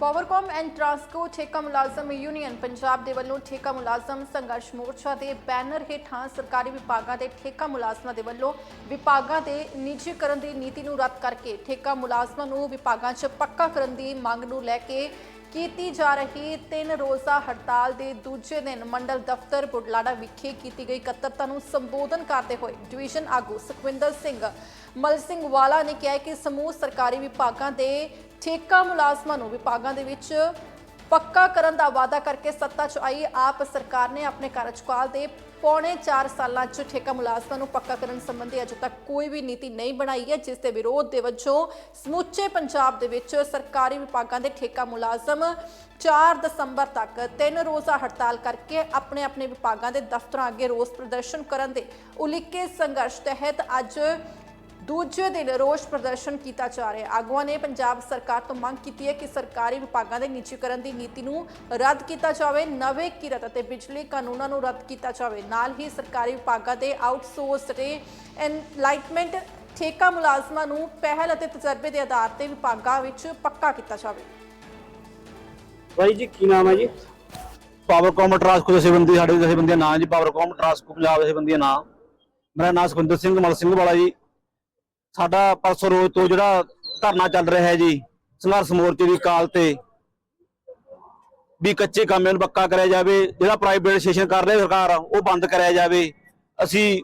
Powercom and Transco ਠੇਕਾ ਮੁਲਾਜ਼ਮ union Punjab ਦੇ ਵੱਲੋਂ ਠੇਕਾ ਮੁਲਾਜ਼ਮ ਸੰਘਰਸ਼ ਮੋਰਚਾ ਦੇ ਬੈਨਰ ਹੇਠਾਂ ਸਰਕਾਰੀ ਵਿਭਾਗਾਂ ਦੇ ਠੇਕਾ ਮੁਲਾਜ਼ਮਾਂ ਦੇ ਵੱਲੋਂ ਵਿਭਾਗਾਂ ਦੇ ਨਿੱਜੀਕਰਨ ਦੀ ਨੀਤੀ ਨੂੰ ਰੱਦ ਕਰਕੇ ਠੇਕਾ ਮੁਲਾਜ਼ਮਾਂ ਨੂੰ ਵਿਭਾਗਾਂ 'ਚ ਪੱਕਾ ਕਰਨ ਦੀ ਮੰਗ ਨੂੰ ਲੈ ਕੇ ਕੀਤੀ ਜਾ ਰਹੀ ਤਿੰਨ ਰੋਜ਼ਾ ਹੜਤਾਲ ਦੇ ਦੂਜੇ ਦਿਨ ਮੰਡਲ ਦਫ਼ਤਰ ਬੁਢਲਾਡਾ ਵਿਖੇ ਕੀਤੀ ਗਈ ਇਕੱਤਰਤਾ ਨੂੰ ਸੰਬੋਧਨ ਕਰਦੇ ਹੋਏ ਡਿਵੀਜ਼ਨ ਆਗੂ ਸੁਖਵਿੰਦਰ ਸਿੰਘ ਮਲ ਸਿੰਘ ਵਾਲਾ ਨੇ ਕਿਹਾ ਕਿ ਸਮੂਹ ਸਰਕਾਰੀ ਵਿਭਾਗਾਂ ਦੇ ਠੇਕਾ ਮੁਲਾਜ਼ਮਾਂ ਨੂੰ ਵਿਭਾਗਾਂ ਦੇ ਵਿੱਚ ਪੱਕਾ ਕਰਨ ਦਾ ਵਾਅਦਾ ਕਰਕੇ ਸੱਤਾ 'ਚ ਆਈ ਆਪ ਸਰਕਾਰ ਨੇ ਆਪਣੇ ਕਾਰਜਕਾਲ ਦੇ ਪੌਣੇ 4 ਸਾਲਾਂ 'ਚ ਠੇਕਾ ਮੁਲਾਜ਼ਮਾਂ ਨੂੰ ਪੱਕਾ ਕਰਨ ਸੰਬੰਧੀ ਅਜੇ ਤੱਕ ਕੋਈ ਵੀ ਨੀਤੀ ਨਹੀਂ ਬਣਾਈ ਹੈ, ਜਿਸ ਦੇ ਵਿਰੋਧ ਦੇ ਵਜੋਂ ਸਮੁੱਚੇ ਪੰਜਾਬ ਦੇ ਵਿੱਚ ਸਰਕਾਰੀ ਵਿਭਾਗਾਂ ਦੇ ਠੇਕਾ ਮੁਲਾਜ਼ਮ 4 ਦਸੰਬਰ ਤੱਕ ਤਿੰਨ ਰੋਜ਼ਾ ਹੜਤਾਲ ਕਰਕੇ ਆਪਣੇ ਆਪਣੇ ਵਿਭਾਗਾਂ ਦੇ ਦਫ਼ਤਰਾਂ ਅੱਗੇ ਰੋਸ ਪ੍ਰਦਰਸ਼ਨ ਕਰਨ ਦੇ ਉਲੀਕੇ ਸੰਘਰਸ਼ ਤਹਿਤ ਅੱਜ ਦੂਜੇ ਦਿਨ ਰੋਸ ਪ੍ਰਦਰਸ਼ਨ ਕੀਤਾ ਜਾ ਰਿਹਾ ਹੈ। ਆਗੂਆਂ ਨੇ ਪੰਜਾਬ ਸਰਕਾਰ ਤੋਂ ਮੰਗ ਕੀਤੀ ਹੈ ਕਿ ਸਰਕਾਰੀ ਵਿਭਾਗਾਂ ਦੇ ਨਿੱਜੀਕਰਨ ਦੀ ਨੀਤੀ ਨੂੰ ਰੱਦ ਕੀਤਾ ਜਾਵੇ ਨਵੇਂ ਕਿਰਤ ਅਤੇ ਬਿਜਲੀ ਕਾਨੂੰਨਾਂ ਨੂੰ ਰੱਦ ਕੀਤਾ ਜਾਵੇ। ਨਾਲ ਹੀ ਸਰਕਾਰੀ ਵਿਭਾਗਾਂ ਦੇ ਆਊਟਸੋਰਸ ਤੇ ਐਨਲਾਈਟਮੈਂਟ ਠੇਕਾ ਮੁਲਾਜ਼ਮਾਂ ਨੂੰ ਪਹਿਲ ਅਤੇ ਤਜਰਬੇ ਦੇ ਆਧਾਰ ਤੇ ਵਿਭਾਗਾਂ ਵਿੱਚ ਪੱਕਾ ਕੀਤਾ ਜਾਵੇ। ਬਾਈ ਜੀ ਕੀ ਨਾਮ ਹੈ ਜੀ? ਪਾਵਰਕਾਮ ਟਰਾਂਸਕੋ ਜਥੇਬੰਦੀ ਸਾਡੇ ਜਥੇਬੰਦੀ ਦਾ ਨਾਮ ਜੀ ਪਾਵਰਕਾਮ ਟਰਾਂਸਕੋ ਪੰਜਾਬ ਜਥੇਬੰਦੀ ਦਾ ਨਾਮ ਮੇਰਾ ਨਾਮ ਸੁਖਿੰਦਰ ਸਿੰਘ ਮਲ ਸਿੰਘ ਵਾਲਾ ਜੀ। ਸਾਡਾ ਪਰਸੋਂ ਰੋਜ਼ ਤੋਂ ਜਿਹੜਾ ਧਰਨਾ ਚੱਲ ਰਿਹਾ ਹੈ ਜੀ, ਸੰਘਰਸ਼ ਮੋਰਚੇ ਦੀ ਕਾਲ ਤੇ ਵੀ ਕੱਚੇ ਕਾਮਿਆਂ ਨੂੰ ਪੱਕਾ ਕਰਿਆ ਜਾਵੇ, ਜਿਹੜਾ ਪ੍ਰਾਈਵੇਟਾਈਜੇਸ਼ਨ ਕਰ ਰਹੀ ਸਰਕਾਰ, ਉਹ ਬੰਦ ਕਰਿਆ ਜਾਵੇ। ਅਸੀਂ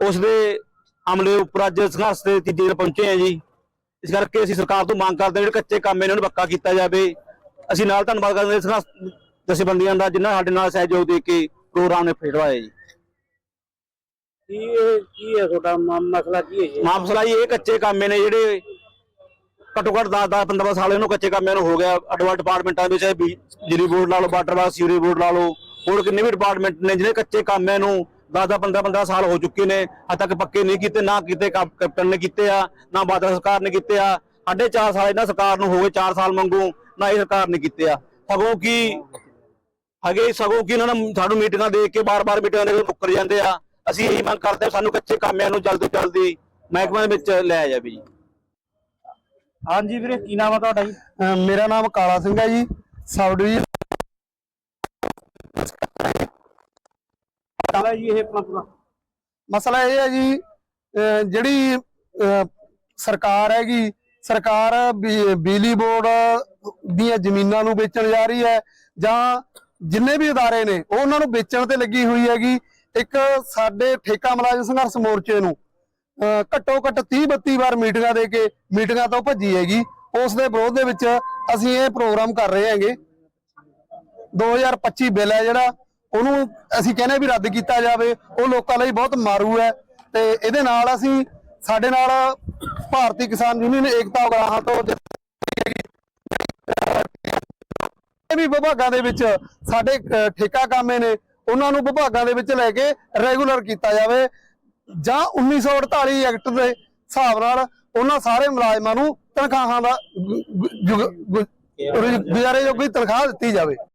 ਉਸ ਦੇ ਅਮਲੇ ਉੱਪਰ ਅੱਜ ਸੰਘਰਸ਼ ਦੇ ਤੀਜੇ ਦਿਨ ਪਹੁੰਚੇ ਹਾਂ ਜੀ, ਇਸ ਕਰਕੇ ਅਸੀਂ ਸਰਕਾਰ ਤੋਂ ਮੰਗ ਕਰਦੇ ਹਾਂ ਜਿਹੜੇ ਕੱਚੇ ਕੰਮ ਇਹਨਾਂ ਨੂੰ ਪੱਕਾ ਕੀਤਾ ਜਾਵੇ। ਅਸੀਂ ਨਾਲ ਧੰਨਵਾਦ ਕਰਦੇ ਹਾਂ ਸੰਘਰਸ਼ ਜਥੇਬੰਦੀਆਂ ਦਾ, ਜਿਨ੍ਹਾਂ ਸਾਡੇ ਨਾਲ ਸਹਿਯੋਗ ਦੇ ਕੇ ਪ੍ਰੋਗਰਾਮ ਨੇ ਫੇੜਵਾਇਆ ਜੀ। ਕੀ ਇਹ ਕੀ ਹੈ ਤੁਹਾਡਾ ਮ- ਮਸਲਾ ਕੀ ਹੈ ਜੀ? ਮਾਮਸਲਾ ਜੀ ਇਹ ਕੱਚੇ ਕਾਮੇ ਨੇ ਜਿਹੜੇ ਘੱਟੋ ਘੱਟ 10 10 15 ਸਾਲ ਇਹਨੂੰ ਕੱਚੇ ਕਾਮਿਆਂ ਨੂੰ ਹੋ ਗਿਆ। ਅਡਵਾਂਸ ਡਿਪਾਰਟਮੈਂਟਾਂ ਵਿੱਚ ਚਾਹੇ ਬਿਜਲੀ ਬੋਰਡ ਲਾ ਲਓ, ਵਾਟਰ ਵਾਲਾ ਸੀਵਰੇਜ ਬੋਰਡ ਲਾ ਲਓ, ਹੋਰ ਕਿੰਨੇ ਵੀ ਡਿਪਾਰਟਮੈਂਟ ਨੇ ਜਿਹੜੇ ਕੱਚੇ ਕਾਮਿਆਂ ਨੂੰ 10 10 15 15 ਸਾਲ ਹੋ ਚੁੱਕੇ ਨੇ, ਹਜੇ ਤੱਕ ਪੱਕੇ ਨਹੀਂ ਕੀਤੇ, ਨਾ ਕੀਤੇ ਕੈਪ- ਕੈਪਟਨ ਨੇ ਕੀਤੇ ਆ, ਨਾ ਬਾਦਲ ਸਰਕਾਰ ਨੇ ਕੀਤੇ ਆ। ਸਾਢੇ ਚਾਰ ਸਾਲ ਇਹਨਾਂ ਸਰਕਾਰ ਨੂੰ ਹੋ ਗਏ 4 ਸਾਲ ਮੰਗੂ ਨਾ ਇਹ ਸਰਕਾਰ ਨੇ ਕੀਤੇ ਆ। ਸਗੋਂ ਕੀ ਹਗੇ ਸਗੋਂ ਕਿ ਇਹਨਾਂ ਨੇ, ਸਾਨੂੰ ਮੀਟਿੰਗਾਂ ਦੇ ਕੇ ਬਾਰ-ਬਾਰ ਮੀਟਿੰਗਾਂ ਦੇ ਕੇ ਮੁੱਕਰ ਜਾਂਦੇ ਆ। ਅਸੀਂ ਇਹੀ ਮੰਗ ਕਰਦੇ ਹਾਂ ਸਾਨੂੰ ਕੱਚੇ ਕਾਮਿਆਂ ਨੂੰ ਜਲਦ ਜਲਦੀ ਮਹਿਕਮੇ ਵਿੱਚ ਲਿਆਇਆ ਜਾਵੇ ਜੀ। ਹਾਂਜੀ ਵੀਰੇ ਕੀ ਨਾਮ ਹੈ ਤੁਹਾਡਾ ਜੀ? ਮੇਰਾ ਨਾਮ ਕਾਲਾ ਸਿੰਘ ਹੈ ਜੀ। ਸਬ ਡਿਵੀਜ਼ਨ ਮਸਲਾ ਜੀ ਇਹ ਆਪਣਾ ਪੂਰਾ ਮਸਲਾ ਇਹ ਹੈ ਜੀ ਜਿਹੜੀ ਸਰਕਾਰ ਹੈਗੀ ਸਰਕਾਰ ਬਿਜਲੀ ਬੋਰਡ ਦੀਆਂ ਜ਼ਮੀਨਾਂ ਨੂੰ ਵੇਚਣ ਜਾ ਰਹੀ ਹੈ ਜਾਂ ਜਿੰਨੇ ਵੀ ਅਦਾਰੇ ਨੇ ਉਹ ਉਹਨਾਂ ਨੂੰ ਵੇਚਣ ਤੇ ਲੱਗੀ ਹੋਈ ਹੈਗੀ। ਇੱਕ ਸਾਡੇ ਠੇਕਾ ਮੁਲਾਜ਼ਮ ਸੰਘਰਸ਼ ਮੋਰਚੇ ਨੂੰ ਘੱਟੋ ਘੱਟ 30 32 ਵਾਰ ਮੀਟਿੰਗਾਂ ਦੇ ਕੇ ਮੀਟਿੰਗਾਂ ਤੋਂ ਭੱਜੀ ਹੈਗੀ। ਉਸ ਦੇ ਵਿਰੋਧ ਦੇ ਵਿੱਚ ਅਸੀਂ ਇਹ ਪ੍ਰੋਗਰਾਮ ਕਰ ਰਹੇ ਹਾਂਗੇ। 2025 ਬਿੱਲ ਹੈ ਜਿਹੜਾ, ਉਹਨੂੰ ਅਸੀਂ ਕਹਿੰਦੇ ਵੀ ਰੱਦ ਕੀਤਾ ਜਾਵੇ। ਉਹ ਲੋਕਾਂ ਲਈ ਬਹੁਤ ਮਾਰੂ ਹੈ। ਤੇ ਇਹਦੇ ਨਾਲ ਅਸੀਂ, ਸਾਡੇ ਨਾਲ ਭਾਰਤੀ ਕਿਸਾਨ ਯੂਨੀਅਨ ਏਕਤਾ ਉਗਰਾਹਾਂ ਤੋਂ ਵੀ ਵਿਭਾਗਾਂ ਦੇ ਵਿੱਚ ਸਾਡੇ ਠੇਕਾ ਕਾਮੇ ਨੇ। ਉਹਨਾਂ ਨੂੰ ਵਿਭਾਗਾਂ ਦੇ ਵਿੱਚ ਲੈ ਕੇ ਰੈਗੂਲਰ ਕੀਤਾ ਜਾਵੇ ਜਾਂ 1948 ਐਕਟ ਦੇ ਹਿਸਾਬ ਨਾਲ ਉਹਨਾਂ ਸਾਰੇ ਮੁਲਾਜ਼ਮਾਂ ਨੂੰ ਤਨਖਾਹਾਂ ਦਾ ਗੁਜ਼ਾਰੇ ਜੋਗੀ ਤਨਖਾਹ ਦਿੱਤੀ ਜਾਵੇ।